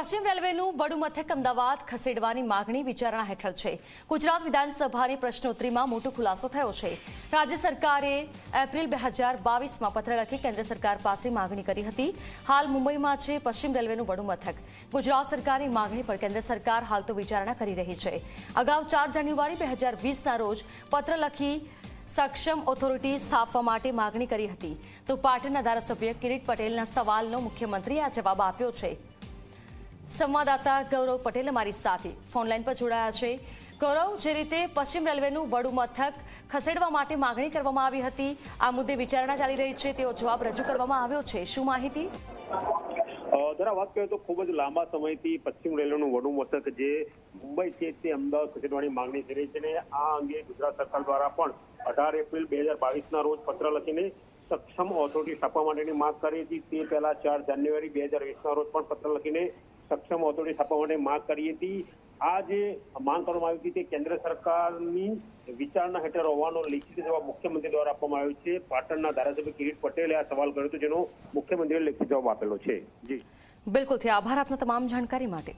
પશ્ચિમ રેલવેનું વડુમથક અમદાવાદ ખસેડવાની માગણી વિચારણા હેઠળ છે. ગુજરાત વિધાનસભાની પ્રશ્નોત્તરીમાં મોટો ખુલાસો થયો છે. રાજ્ય સરકારે એપ્રિલ બે હજાર બાવીસમાં પત્ર લખી કેન્દ્ર સરકાર પાસે માગણી કરી હતી. હાલ મુંબઈમાં છે પશ્ચિમ રેલવેનું વડુમથક ગુજરાત સરકારની માગણી પર કેન્દ્ર સરકાર હાલ તો વિચારણા કરી રહી છે. અગાઉ ચાર જાન્યુઆરી બે હજાર વીસના રોજ પત્ર લખી સક્ષમ ઓથોરિટી સ્થાપવા માટે માગણી કરી હતી. તો પાટણના ધારાસભ્ય કિરીટ પટેલના સવાલનો મુખ્યમંત્રીએ આ જવાબ આપ્યો છે. સંવાદદાતા ગૌરવ પટેલ અમારી સાથે ફોનલાઈન પર જોડાયા છે. ગૌરવ, જે રીતે પશ્ચિમ રેલવેનું વડુ મથક ખસેડવા માટે માગણી કરવામાં આવી હતી, આ મુદ્દે વિચારણા ચાલી રહી છે. તેવો જવાબ રજૂ કરવામાં આવ્યો છે. શું માહિતી? જરા વાત કરીએ તો ખૂબ જ લાંબા સમયથી પશ્ચિમ રેલવેનું વડુ મથક જે મુંબઈ છે તે અમદાવાદ ખસેડવાની માંગણી થઈ રહી છે અને આ અંગે ગુજરાત સરકાર દ્વારા પણ અઢાર એપ્રિલ બે હજાર બાવીસના રોજ પત્ર લખીને સક્ષમ ઓથોરિટી સ્થાપવા માટેની માંગ કરી હતી. તે પહેલા ચાર જાન્યુઆરી બે હજાર વીસના રોજ પણ પત્ર લખીને સક્ષમ ઓથોરિટી સ્થાપવા માટે માંગ કરી હતી. આ જે માંગ કરવામાં આવી હતી તે કેન્દ્ર સરકારની વિચારણા હેઠળ હોવાનો લેખિત જવાબ મુખ્યમંત્રી દ્વારા આપવામાં આવ્યો છે. પાટણના ધારાસભ્ય કિરીટ પટેલે આ સવાલ કર્યો હતો, જેનો મુખ્યમંત્રીએ લેખિત જવાબ આપેલો છે. જી. બિલકુલથી આભાર આપનો તમામ જાણકારી માટે.